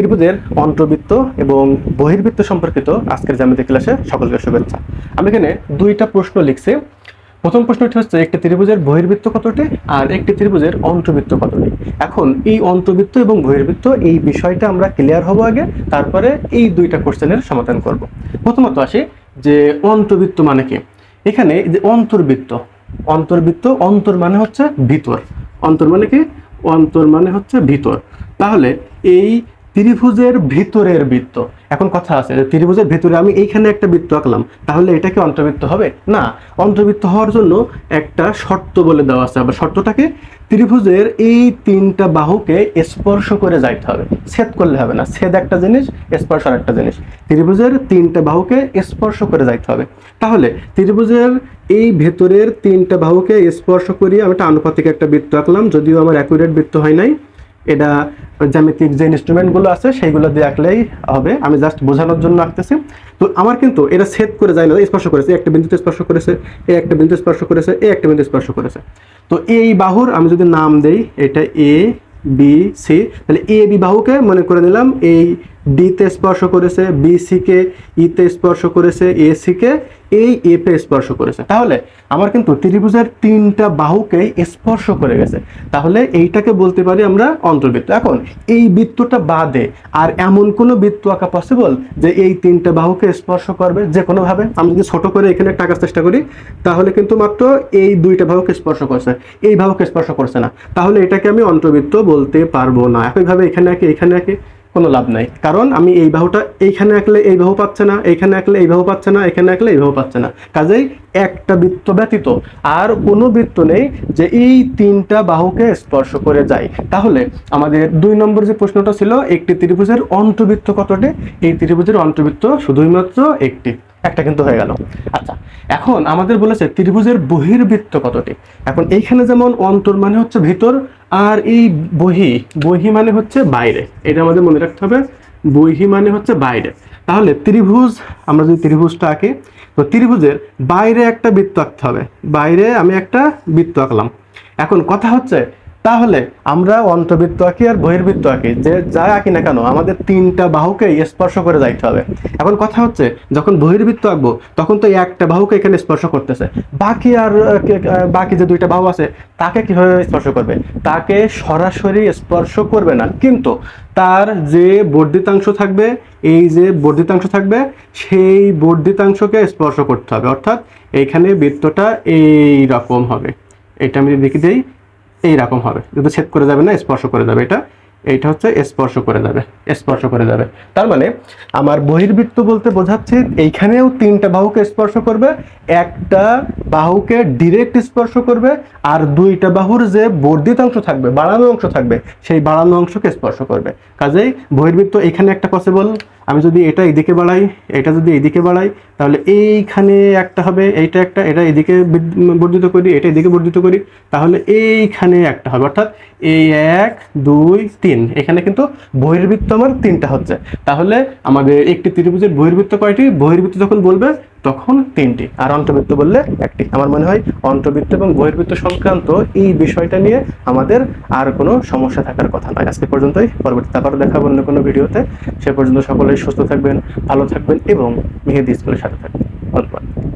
ত্রিভুজের অন্তর্বৃত্ত এবং বহির্বৃত্ত সম্পর্কিত আজকের জ্যামিতি ক্লাসে সকলকে শুভেচ্ছা। আমি এখানে দুইটা প্রশ্ন লিখছি। প্রথম প্রশ্নটি হচ্ছে, একটি ত্রিভুজের বহির্বৃত্ত কতটি আর একটি ত্রিভুজের অন্তর্বৃত্ত কতটি? এখন এই অন্তর্বৃত্ত এবং বহির্বৃত্ত এই বিষয়টা আমরা ক্লিয়ার হব আগে, তারপরে এই দুইটা কোশ্চেনের সমাধান করব। প্রথমত আসি যে অন্তর্বৃত্ত মানে কি? এখানে যে অন্তর্বৃত্ত অন্তর্বৃত্ত, অন্তর মানে হচ্ছে ভিতর। অন্তর মানে কি? অন্তর মানে হচ্ছে ভিতর। তাহলে এই ত্রিভুজের ভিতরের বৃত্ত। এখন কথা আছে যে ত্রিভুজের ভিতরে আমি এইখানে একটা বৃত্ত আঁকলাম, তাহলে এটা কি অন্তর্বৃত্ত হবে? না, অন্তর্বৃত্ত হওয়ার জন্য একটা শর্ত বলে দেওয়া আছে, আবার শর্তটাকে ত্রিভুজের এই তিনটা বাহুকে স্পর্শ করে যাইতে হবে। ছেদ করলে হবে না, ছেদ একটা জিনিস, স্পর্শ আর একটা জিনিস। ত্রিভুজের তিনটা বাহুকে স্পর্শ করে যাইতে হবে। তাহলে ত্রিভুজের এই ভেতরের তিনটা বাহুকে স্পর্শ করিয়ে আমি একটা আনুপাতিক একটা বৃত্ত আঁকলাম, যদিও আমার অ্যাকুরেট বৃত্ত হয় নাই। এটা জ্যামিতিক যে ইনস্ট্রুমেন্টগুলো আছে, সেইগুলো দিয়ে আঁকলেই হবে। আমি জাস্ট বোঝানোর জন্য আঁকতেছি। তো আমার কিন্তু এটা সেট করে যায় না স্পর্শ করেছে একটা বিন্দুতে স্পর্শ করেছে, এ একটা বিন্দু স্পর্শ করেছে, এ একটা বিন্দু স্পর্শ করেছে। তো এই বাহুর আমি যদি নাম দেই, এটা এ বি সি তাহলে এ বি বাহুকে মনে করে নিলাম, এই ডিতে স্পর্শ করেছে বি সিকে ইতে স্পর্শ করেছে এ সিকে এই এপে স্পর্শ করেছে। তাহলে আমার কিন্তু ত্রিভুজের তিনটা বাহুকেই স্পর্শ করে গেছে। তাহলে এইটাকে বলতে পারি আমরা অন্তর্বৃত্ত। এখন এই বৃত্তটা বাদে আর এমন কোনো বৃত্ত আঁকা পসিবল যে এই তিনটা বাহুকে স্পর্শ করবে যে কোনোভাবে? আমি যদি ছোট করে এখানে একটা আঁকার চেষ্টা করি, তাহলে কিন্তু মাত্র এই দুইটা বাহুকে স্পর্শ করছে। এই বাহুকে স্পর্শ করছে না। তাহলে এটাকে আমি অন্তর্বৃত্ত বলতে পারব না। একইভাবে এখানে আঁকে এখানে আঁকে। কোনো লাভ নাই। কারণ আমি এই বাহুটা এইখানে আঁকলে এই বাহু পাচ্ছে না, এইখানে আঁকলে এই বাহু পাচ্ছে না, এখানে আঁকলে এই বাহু পাচ্ছে না। কাজেই একটা বৃত্ত ব্যতীত আর কোনো বৃত্ত নেই যে এই তিনটা বাহুকে স্পর্শ করে যায়। তাহলে আমাদের দুই নম্বর যে প্রশ্নটা ছিল, একটি ত্রিভুজের অন্তবৃত্ত কতটি? এই ত্রিভুজের অন্তর্বৃত্ত শুধুমাত্র একটি। একটা কিন্তু হয়ে গেল। আচ্ছা এখন আমাদের বলেছে ত্রিভুজের বহির্বৃত্ত কতটি? এখন এইখানে যেমন অন্তর মানে হচ্ছে ভিতর আর এই বহি বহি মানে হচ্ছে বাইরে। এটা আমাদের মনে রাখতে হবে, বহি মানে হচ্ছে বাইরে। তাহলে ত্রিভুজ, আমরা যদি ত্রিভুজটা আঁকি, তো ত্রিভুজের বাইরে একটা বৃত্ত আঁকতে হবে। বাইরে আমি একটা বৃত্ত আঁকলাম। এখন কথা হচ্ছে তাহলে আমরা অন্তর্বৃত্ত আঁকি আর বহির্বৃত্ত আঁকি। যে যা আঁকি না কেন, আমাদের তিনটা বাহুকে স্পর্শ করে যাইতে হবে। এখন কথা হচ্ছে, যখন বহির্বৃত্ত আঁকবো, তখন তো একটা বাহুকে এখানে স্পর্শ করতেছে। বাকি আর বাকি যে দুইটা বাহু আছে, তাকে কীভাবে স্পর্শ করবে? তাকে সরাসরি স্পর্শ করবে না। কিন্তু তার যে বর্ধিতাংশ থাকবে, এই যে বর্ধিতাংশ থাকবে, সেই বর্ধিতাংশকে স্পর্শ করতে হবে। অর্থাৎ এইখানে বৃত্তটা এই রকম হবে। এটা আমি দেখি দেই। এই রকম হবে। কিন্তু ছেদ করে যাবে না, স্পর্শ করে যাবে এটা। এইটা হচ্ছে স্পর্শ করে যাবে, স্পর্শ করে যাবে। তার মানে আমার বহির্বৃত্ত বলতে বোঝাচ্ছে এইখানেও তিনটা বাহুকে স্পর্শ করবে, একটা বাহুকে ডিরেক্ট স্পর্শ করবে, আর দুইটা বাহুর যে বর্ধিত অংশ থাকবে, বাড়ানো অংশ থাকবে, সেই বাড়ানো অংশকে স্পর্শ করবে। কাজেই বহির্বৃত্ত এখানে একটা পসিবল আমি যদি এটা এদিকে বাড়াই, এটা যদি এদিকে বাড়াই, তাহলে এইখানে একটা হবে, এইটা একটা, এটা এদিকে বর্ধিত করি, এটা এদিকে বর্ধিত করি, তাহলে এইখানে একটা হবে। অর্থাৎ এই এক, দুই, তিন। এখানে কিন্তু বহির্বৃত্ত আমার তিনটা হচ্ছে। তাহলে আমাদের একটি ত্রিভুজের বহির্বৃত্ত কয়টি? বহির্বৃত্ত যখন বলবে তখন তিনটি। আর অন্তর্বৃত্ত বললে একটি। আমার মনে হয় অন্তর্বৃত্ত এবং বহির্বৃত্ত সংক্রান্ত এই বিষয়টা নিয়ে আমাদের আর কোনো সমস্যা থাকার কথা নয়। আজকে পর্যন্তই। পরবর্তীতে আবারও দেখাবো অন্য কোনো ভিডিওতে। সে পর্যন্ত সকলেই সুস্থ থাকবেন, ভালো থাকবেন এবং মেহেদি স্কুলের সাথে থাকবেন। ধন্যবাদ।